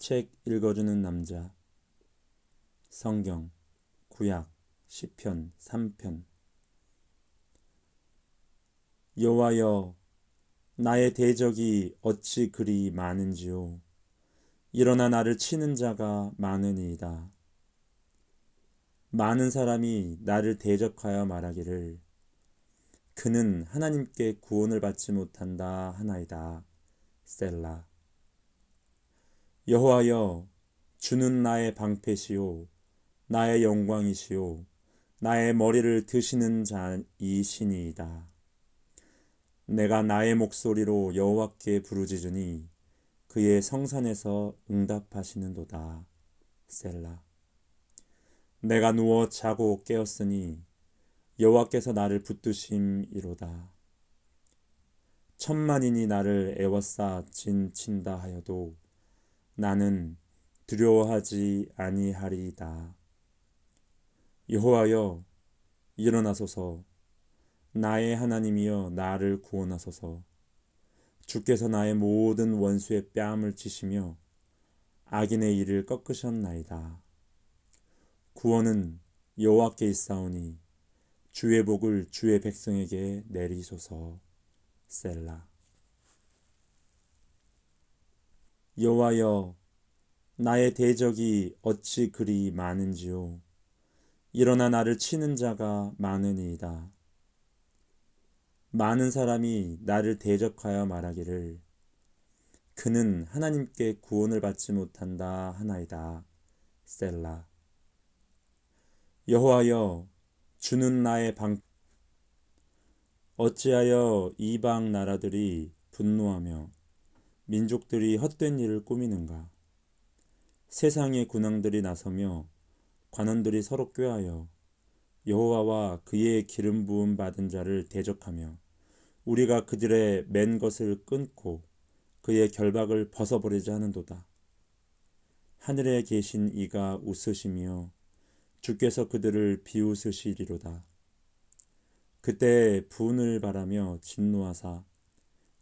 책 읽어주는 남자. 성경 구약 시편 3편. 여호와여 나의 대적이 어찌 그리 많은지요? 일어나 나를 치는 자가 많으니이다. 많은 사람이 나를 대적하여 말하기를 그는 하나님께 구원을 받지 못한다 하나이다. 셀라 여호와여 주는 나의 방패시요 나의 영광이시요 나의 머리를 드시는 자이시니이다. 내가 나의 목소리로 여호와께 부르짖으니 그의 성산에서 응답하시는도다. 셀라. 내가 누워 자고 깨었으니 여호와께서 나를 붙드심이로다. 천만인이 나를 애워싸 진친다 하여도 나는 두려워하지 아니하리이다. 여호와여 일어나소서 나의 하나님이여 나를 구원하소서 주께서 나의 모든 원수의 뺨을 치시며 악인의 일을 꺾으셨나이다. 구원은 여호와께 있사오니 주의 복을 주의 백성에게 내리소서 셀라 여호와여 나의 대적이 어찌 그리 많은지요? 일어나 나를 치는 자가 많으니이다. 많은 사람이 나를 대적하여 말하기를 그는 하나님께 구원을 받지 못한다 하나이다. 셀라. 여호와여 주는 나의 방 어찌하여 이방 나라들이 분노하며 민족들이 헛된 일을 꾸미는가? 세상의 군왕들이 나서며 관원들이 서로 꾀하여 여호와와 그의 기름 부음 받은 자를 대적하며 우리가 그들의 맨 것을 끊고 그의 결박을 벗어버리자 하는도다. 하늘에 계신 이가 웃으시며 주께서 그들을 비웃으시리로다. 그때 분을 바라며 진노하사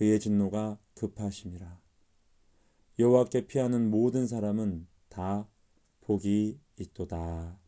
그의 진노가 급하심이라. 여호와께 피하는 모든 사람은 다 복이 있도다.